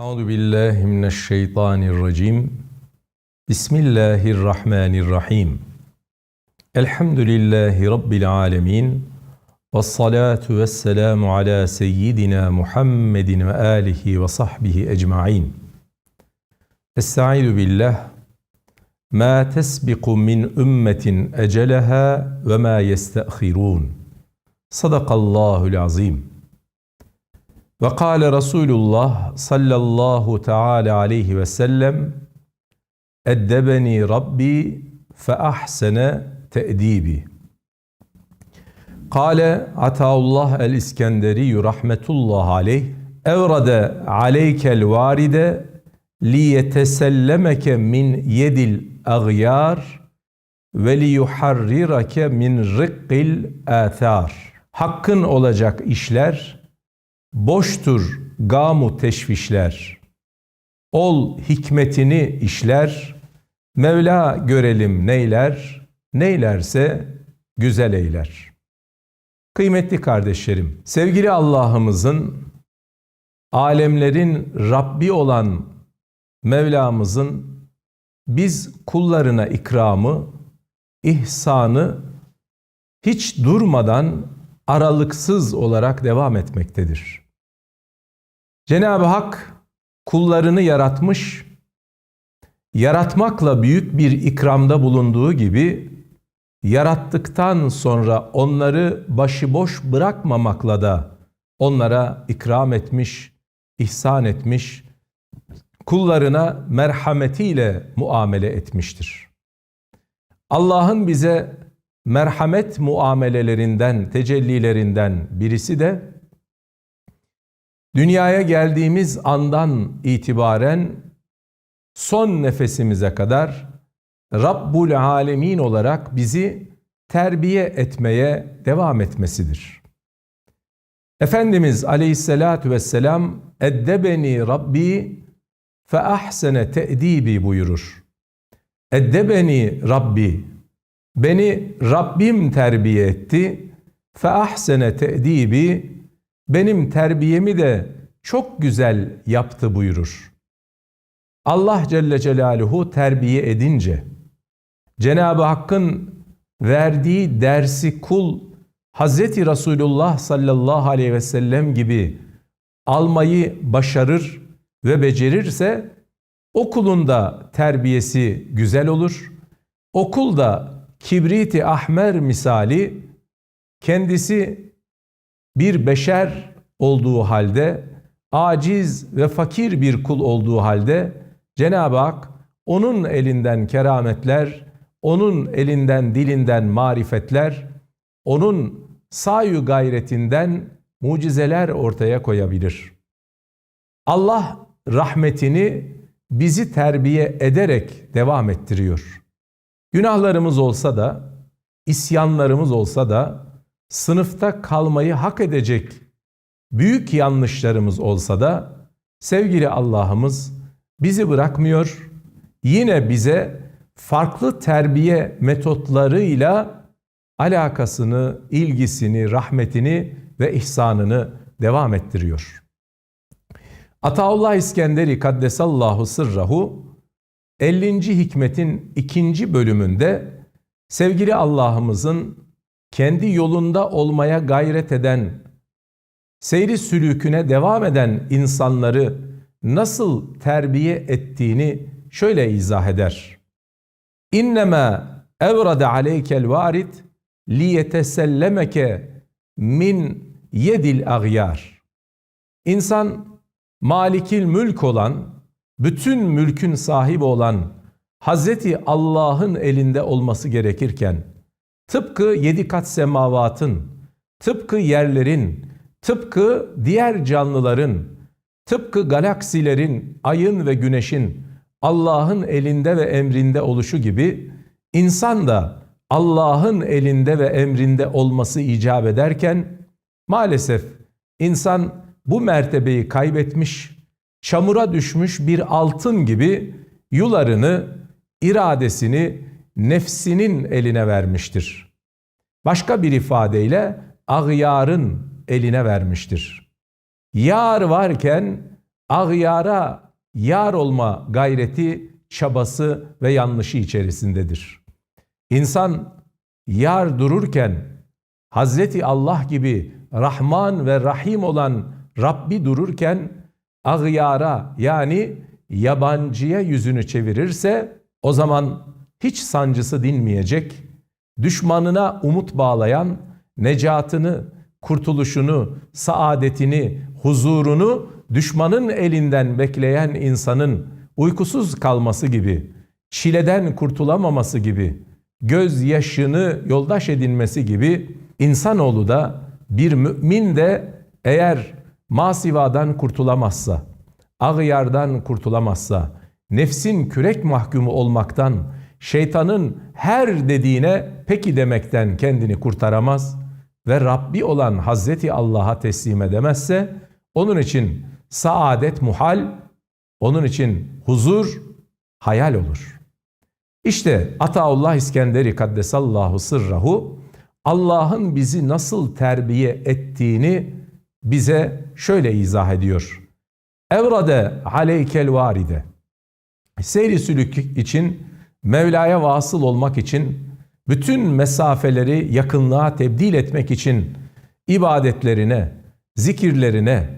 Euzu billahi mineşşeytanirracim. Bismillahirrahmanirrahim. Elhamdülillahi rabbil alamin. Ves salatu vesselamu ala seyyidina Muhammedin ve alihi ve sahbihi ecmaîn. Estaizu billah. Ma tesbiqu min ümmetin eceleha ve ma yestahirun. Sadakallahul azim. Ve kâle Resulullah sallallahu teala aleyhi ve sellem Eddebeni Rabbi fe ahsene te'dibi. Kâle Ataullah el-İskenderi rahmetullah aleyh evrade aleykel varide liyetesellemeke min yedil agyar ve liyuharrirake min riqqil athar. Hakkın olacak işler Boştur gamu teşvişler. Ol hikmetini işler. Mevla görelim neyler. Neylerse güzel eyler. Kıymetli kardeşlerim, sevgili Allah'ımızın alemlerin Rabbi olan Mevlamızın biz kullarına ikramı, ihsanı hiç durmadan aralıksız olarak devam etmektedir. Cenab-ı Hak kullarını yaratmış, yaratmakla büyük bir ikramda bulunduğu gibi yarattıktan sonra onları başıboş bırakmamakla da onlara ikram etmiş, ihsan etmiş, kullarına merhametiyle muamele etmiştir. Allah'ın bize merhamet muamelelerinden, tecellilerinden birisi de dünyaya geldiğimiz andan itibaren son nefesimize kadar Rabbul Alemin olarak bizi terbiye etmeye devam etmesidir. Efendimiz aleyhissalatu vesselam eddebeni Rabbi fe ahsene te'dibi buyurur. Eddebeni Rabbi Beni Rabbim terbiye etti. Fe ahsene te'dibi benim terbiyemi de çok güzel yaptı buyurur. Allah Celle Celaluhu terbiye edince Cenab-ı Hakk'ın verdiği dersi kul Hazreti Resulullah sallallahu aleyhi ve sellem gibi almayı başarır ve becerirse o kulun da terbiyesi güzel olur. Okul da kibriti ahmer misali kendisi bir beşer olduğu halde aciz ve fakir bir kul olduğu halde Cenab-ı Hak onun elinden kerametler, onun elinden dilinden marifetler, onun sayu gayretinden mucizeler ortaya koyabilir. Allah rahmetini bizi terbiye ederek devam ettiriyor. Günahlarımız olsa da, isyanlarımız olsa da, sınıfta kalmayı hak edecek büyük yanlışlarımız olsa da sevgili Allah'ımız bizi bırakmıyor. Yine bize farklı terbiye metotlarıyla alakasını, ilgisini, rahmetini ve ihsanını devam ettiriyor. Ataullah İskenderi Kaddesallahu Sırrahu 50. hikmetin ikinci bölümünde sevgili Allah'ımızın kendi yolunda olmaya gayret eden, seyri sülüküne devam eden insanları nasıl terbiye ettiğini şöyle izah eder. İnnemâ evrade aleykel varid liyetesellemeke min yedil agyar. İnsan malikil mülk olan bütün mülkün sahibi olan Hazreti Allah'ın elinde olması gerekirken tıpkı yedi kat semavatın, tıpkı yerlerin, tıpkı diğer canlıların, tıpkı galaksilerin, ayın ve güneşin Allah'ın elinde ve emrinde oluşu gibi insan da Allah'ın elinde ve emrinde olması icap ederken maalesef insan bu mertebeyi kaybetmiş çamura düşmüş bir altın gibi yularını, iradesini nefsinin eline vermiştir. Başka bir ifadeyle ağyarın eline vermiştir. Yar varken ağyara yar olma gayreti, çabası ve yanlışı içerisindedir. İnsan yar dururken Hazreti Allah gibi Rahman ve Rahim olan Rabbi dururken ağyara yani yabancıya yüzünü çevirirse o zaman hiç sancısı dinmeyecek, düşmanına umut bağlayan, necatını, kurtuluşunu, saadetini, huzurunu düşmanın elinden bekleyen insanın uykusuz kalması gibi, çileden kurtulamaması gibi, gözyaşını yoldaş edinmesi gibi insanoğlu da bir mümin de eğer masivadan kurtulamazsa, ağyardan kurtulamazsa, nefsin kürek mahkumu olmaktan, şeytanın her dediğine peki demekten kendini kurtaramaz ve Rabbi olan Hazreti Allah'a teslim edemezse, onun için saadet muhal, onun için huzur hayal olur. İşte Ataullah İskenderi Kaddesallahu sırrahu Allah'ın bizi nasıl terbiye ettiğini bize şöyle izah ediyor. Evrade aleykel varide. Seyri sülük için, Mevla'ya vasıl olmak için, bütün mesafeleri yakınlığa tebdil etmek için ibadetlerine, zikirlerine,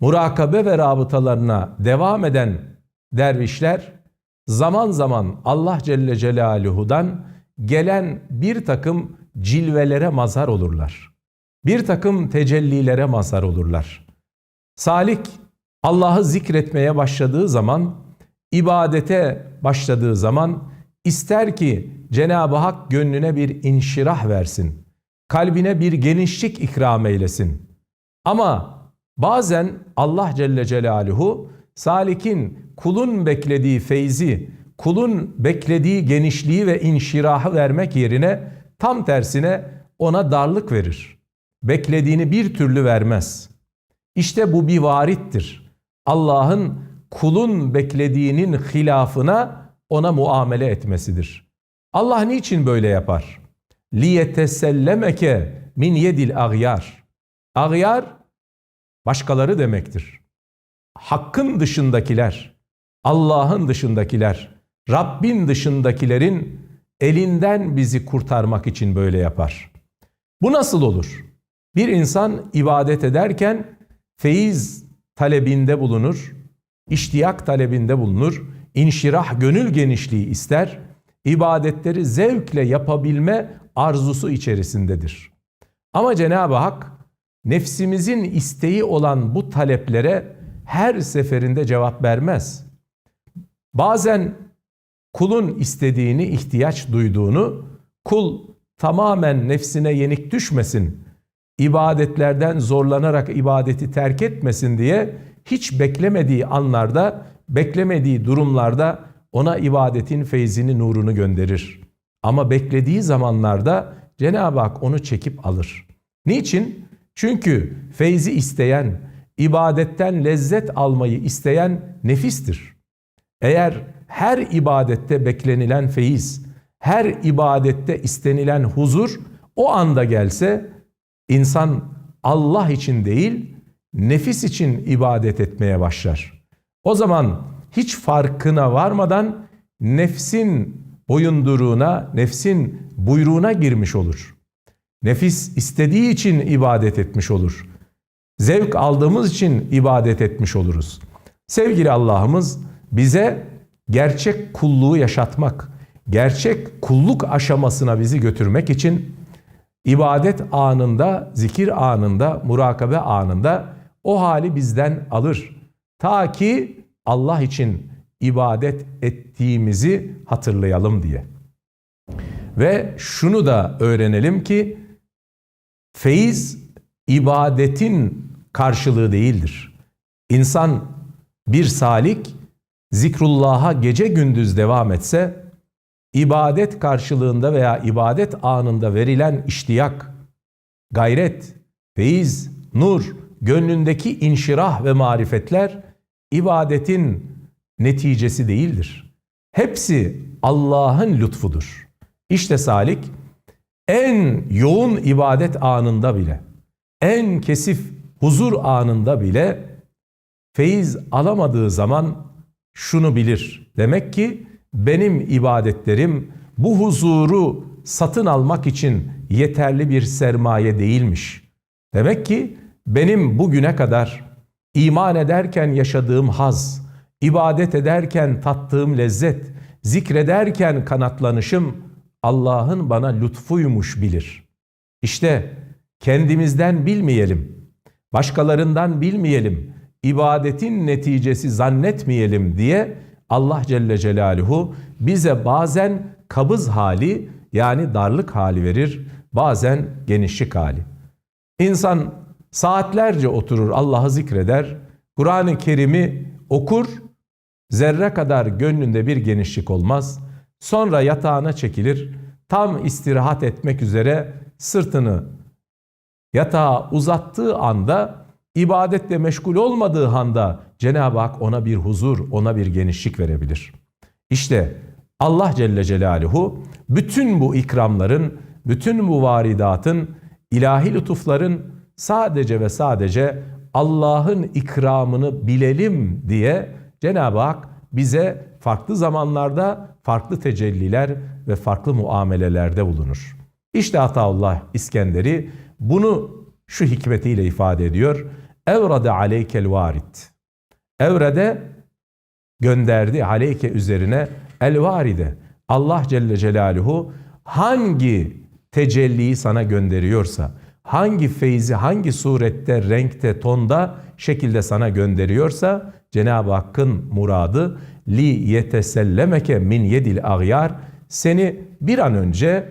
murakabe ve rabıtalarına devam eden dervişler zaman zaman Allah Celle Celaluhu'dan gelen bir takım cilvelere mazhar olurlar. Bir takım tecellilere mazhar olurlar. Salik Allah'ı zikretmeye başladığı zaman, ibadete başladığı zaman ister ki Cenab-ı Hak gönlüne bir inşirah versin. Kalbine bir genişlik ikram eylesin. Ama bazen Allah Celle Celaluhu salikin kulun beklediği feyzi, kulun beklediği genişliği ve inşirahı vermek yerine tam tersine ona darlık verir. Beklediğini bir türlü vermez. İşte bu bir varittir. Allah'ın kulun beklediğinin hilafına ona muamele etmesidir. Allah niçin böyle yapar? liyetesellemeke min yedil agyar. Agyar başkaları demektir. Hakkın dışındakiler, Allah'ın dışındakiler, Rabbin dışındakilerin elinden bizi kurtarmak için böyle yapar. Bu nasıl olur? Bir insan ibadet ederken feyiz talebinde bulunur, iştiyak talebinde bulunur, inşirah gönül genişliği ister, ibadetleri zevkle yapabilme arzusu içerisindedir. Ama Cenab-ı Hak nefsimizin isteği olan bu taleplere her seferinde cevap vermez. Bazen kulun istediğini, ihtiyaç duyduğunu kul tamamen nefsine yenik düşmesin, ibadetlerden zorlanarak ibadeti terk etmesin diye hiç beklemediği anlarda, beklemediği durumlarda ona ibadetin feyzini, nurunu gönderir. Ama beklediği zamanlarda Cenab-ı Hak onu çekip alır. Niçin? Çünkü feyzi isteyen, ibadetten lezzet almayı isteyen nefistir. Eğer her ibadette beklenilen feyiz, her ibadette istenilen huzur o anda gelse insan Allah için değil nefis için ibadet etmeye başlar. O zaman hiç farkına varmadan nefsin boyunduruğuna, nefsin buyruğuna girmiş olur. Nefis istediği için ibadet etmiş olur. Zevk aldığımız için ibadet etmiş oluruz. Sevgili Allah'ımız bize gerçek kulluğu yaşatmak, gerçek kulluk aşamasına bizi götürmek için ibadet anında, zikir anında, murakabe anında o hali bizden alır. Ta ki Allah için ibadet ettiğimizi hatırlayalım diye. Ve şunu da öğrenelim ki feyiz ibadetin karşılığı değildir. İnsan bir salik zikrullah'a gece gündüz devam etse ibadet karşılığında veya ibadet anında verilen iştiyak, gayret, feyiz, nur, gönlündeki inşirah ve marifetler ibadetin neticesi değildir. Hepsi Allah'ın lütfudur. İşte salik en yoğun ibadet anında bile, en kesif huzur anında bile feyiz alamadığı zaman şunu bilir. Demek ki benim ibadetlerim bu huzuru satın almak için yeterli bir sermaye değilmiş. Demek ki benim bugüne kadar iman ederken yaşadığım haz, ibadet ederken tattığım lezzet, zikrederken kanatlanışım Allah'ın bana lütfuymuş bilir. İşte kendimizden bilmeyelim, başkalarından bilmeyelim, ibadetin neticesi zannetmeyelim diye Allah Celle Celaluhu bize bazen kabız hali yani darlık hali verir, bazen genişlik hali. İnsan saatlerce oturur Allah'ı zikreder, Kur'an-ı Kerim'i okur, zerre kadar gönlünde bir genişlik olmaz. Sonra yatağına çekilir, tam istirahat etmek üzere sırtını yatağa uzattığı anda, ibadetle meşgul olmadığı anda Cenab-ı Hak ona bir huzur, ona bir genişlik verebilir. İşte Allah Celle Celaluhu bütün bu ikramların, bütün bu varidatın, ilahi lütufların sadece ve sadece Allah'ın ikramını bilelim diye Cenab-ı Hak bize farklı zamanlarda farklı tecelliler ve farklı muamelelerde bulunur. İşte Ataullah İskenderi bunu şu hikmetiyle ifade ediyor. Evrade aleykel varid. Evrede gönderdi aleyke üzerine el varide. Allah Celle Celaluhu hangi tecelliyi sana gönderiyorsa, hangi feyzi hangi surette, renkte, tonda, şekilde sana gönderiyorsa Cenab-ı Hakk'ın muradı li yetesellemeke min yedil agyar seni bir an önce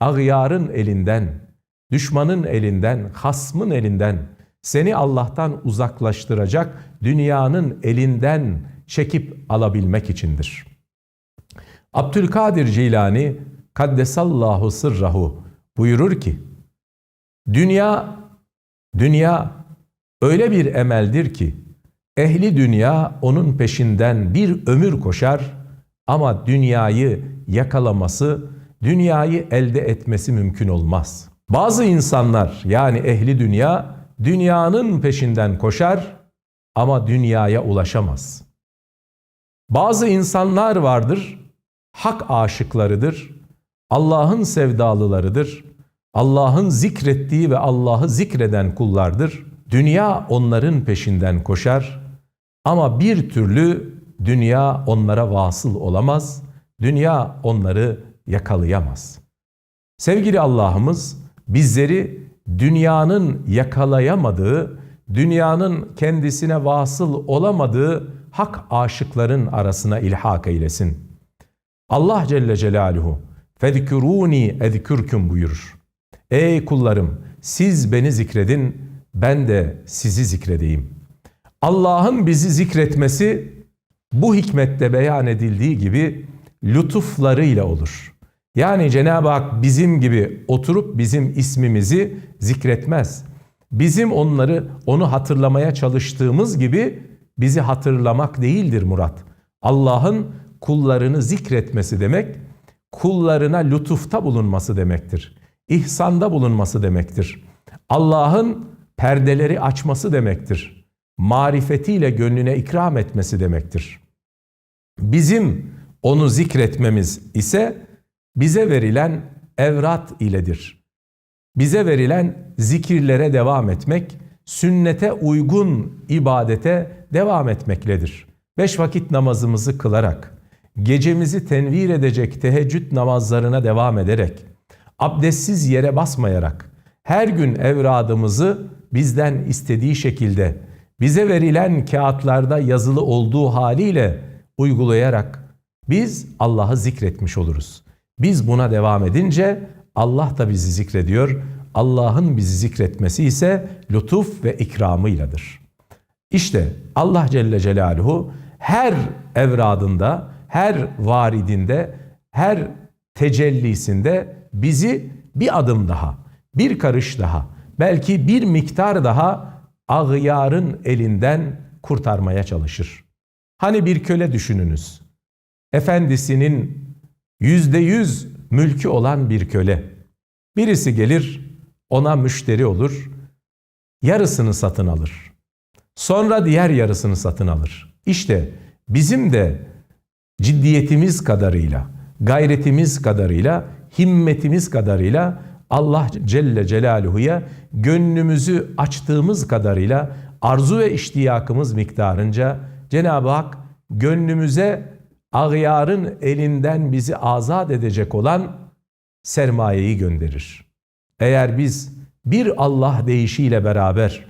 agyarın elinden, düşmanın elinden, hasmın elinden seni Allah'tan uzaklaştıracak dünyanın elinden çekip alabilmek içindir. Abdülkadir Cilani Kaddesallahu sırrahu buyurur ki Dünya dünya öyle bir emeldir ki ehli dünya onun peşinden bir ömür koşar ama dünyayı yakalaması, dünyayı elde etmesi mümkün olmaz. Bazı insanlar yani ehli dünya dünyanın peşinden koşar ama dünyaya ulaşamaz. Bazı insanlar vardır, hak aşıklarıdır, Allah'ın sevdalılarıdır, Allah'ın zikrettiği ve Allah'ı zikreden kullardır. Dünya onların peşinden koşar ama bir türlü dünya onlara vasıl olamaz, dünya onları yakalayamaz. Sevgili Allah'ımız bizleri dünyanın yakalayamadığı, dünyanın kendisine vasıl olamadığı hak aşıkların arasına ilhak eylesin. Allah Celle Celaluhu فَذْكُرُونِي اَذْكُرْكُمْ buyurur. Ey kullarım siz beni zikredin ben de sizi zikredeyim. Allah'ın bizi zikretmesi bu hikmette beyan edildiği gibi lütuflarıyla olur. Yani Cenab-ı Hak bizim gibi oturup bizim ismimizi zikretmez. Bizim onları onu hatırlamaya çalıştığımız gibi bizi hatırlamak değildir Murat. Allah'ın kullarını zikretmesi demek, kullarına lütufta bulunması demektir. İhsanda bulunması demektir. Allah'ın perdeleri açması demektir. Marifetiyle gönlüne ikram etmesi demektir. Bizim onu zikretmemiz ise bize verilen evrat iledir. Bize verilen zikirlere devam etmek, sünnete uygun ibadete devam etmekledir. Beş vakit namazımızı kılarak, gecemizi tenvir edecek teheccüd namazlarına devam ederek, abdestsiz yere basmayarak, her gün evradımızı bizden istediği şekilde, bize verilen kağıtlarda yazılı olduğu haliyle uygulayarak biz Allah'ı zikretmiş oluruz. Biz buna devam edince Allah da bizi zikrediyor. Allah'ın bizi zikretmesi ise lütuf ve ikramıyladır. İşte Allah Celle Celaluhu her evradında, her varidinde, her tecellisinde bizi bir adım daha, bir karış daha, belki bir miktar daha ağyarın elinden kurtarmaya çalışır. Hani bir köle düşününüz. Efendisinin yüzde yüz mülkü olan bir köle. Birisi gelir ona müşteri olur, yarısını satın alır. Sonra diğer yarısını satın alır. İşte bizim de ciddiyetimiz kadarıyla, gayretimiz kadarıyla, himmetimiz kadarıyla Allah Celle Celaluhu'ya gönlümüzü açtığımız kadarıyla arzu ve iştiyakımız miktarınca Cenab-ı Hak gönlümüze ağyarın elinden bizi azat edecek olan sermayeyi gönderir. Eğer biz bir Allah deyişiyle beraber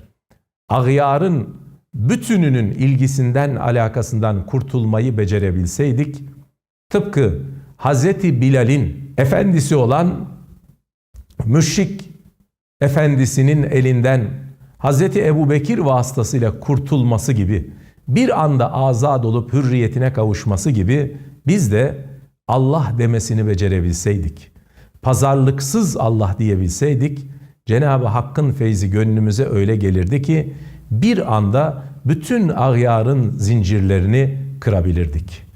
ağyarın bütününün ilgisinden alakasından kurtulmayı becerebilseydik, tıpkı Hazreti Bilal'in efendisi olan müşrik efendisinin elinden Hazreti Ebu Bekir vasıtasıyla kurtulması gibi bir anda azad olup hürriyetine kavuşması gibi biz de Allah demesini becerebilseydik, pazarlıksız Allah diyebilseydik, Cenab-ı Hakk'ın feyzi gönlümüze öyle gelirdi ki bir anda bütün ağyarın zincirlerini kırabilirdik.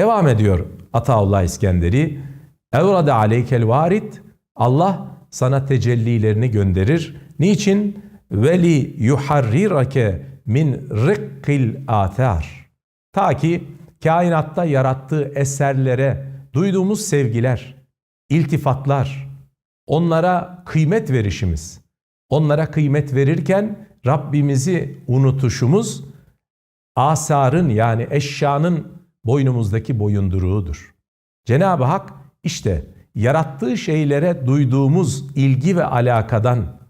Devam ediyor Ataullah İskenderi. Evrada aleykel varid. Allah sana tecellilerini gönderir. Niçin? Veli yuharrirake min rikkil athar. Ta ki kainatta yarattığı eserlere duyduğumuz sevgiler, iltifatlar, onlara kıymet verişimiz, onlara kıymet verirken Rabbimizi unutuşumuz asarın yani eşyanın boynumuzdaki boyunduruğudur. Cenab-ı Hak işte yarattığı şeylere duyduğumuz ilgi ve alakadan,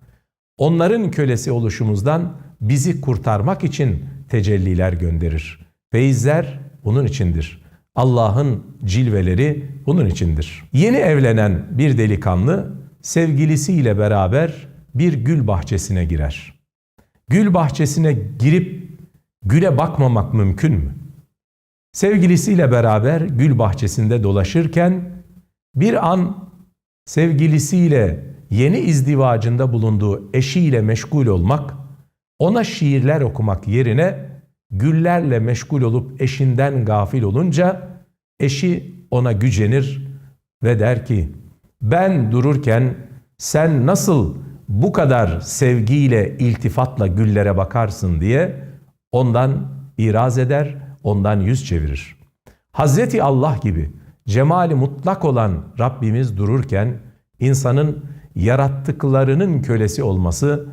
onların kölesi oluşumuzdan bizi kurtarmak için tecelliler gönderir. Feyizler bunun içindir. Allah'ın cilveleri bunun içindir. Yeni evlenen bir delikanlı sevgilisiyle beraber bir gül bahçesine girer. Gül bahçesine girip güle bakmamak mümkün mü? Sevgilisiyle beraber gül bahçesinde dolaşırken bir an sevgilisiyle yeni izdivacında bulunduğu eşiyle meşgul olmak, ona şiirler okumak yerine güllerle meşgul olup eşinden gafil olunca eşi ona gücenir ve der ki ben dururken sen nasıl bu kadar sevgiyle, iltifatla güllere bakarsın? diye ondan iraz eder, ondan yüz çevirir. Hazreti Allah gibi cemali mutlak olan Rabbimiz dururken insanın yarattıklarının kölesi olması,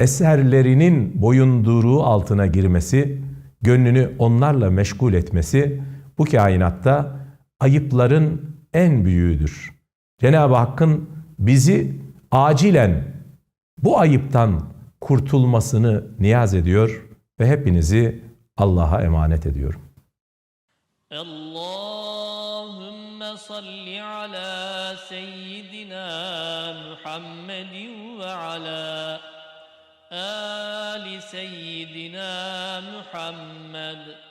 eserlerinin boyunduruğu altına girmesi, gönlünü onlarla meşgul etmesi bu kainatta ayıpların en büyüğüdür. Cenab-ı Hakk'ın bizi acilen bu ayıptan kurtulmasını niyaz ediyor ve hepinizi Allah'a emanet ediyorum. Allahümme salli ala seyyidina Muhammedin ve ala ali seyyidina Muhammed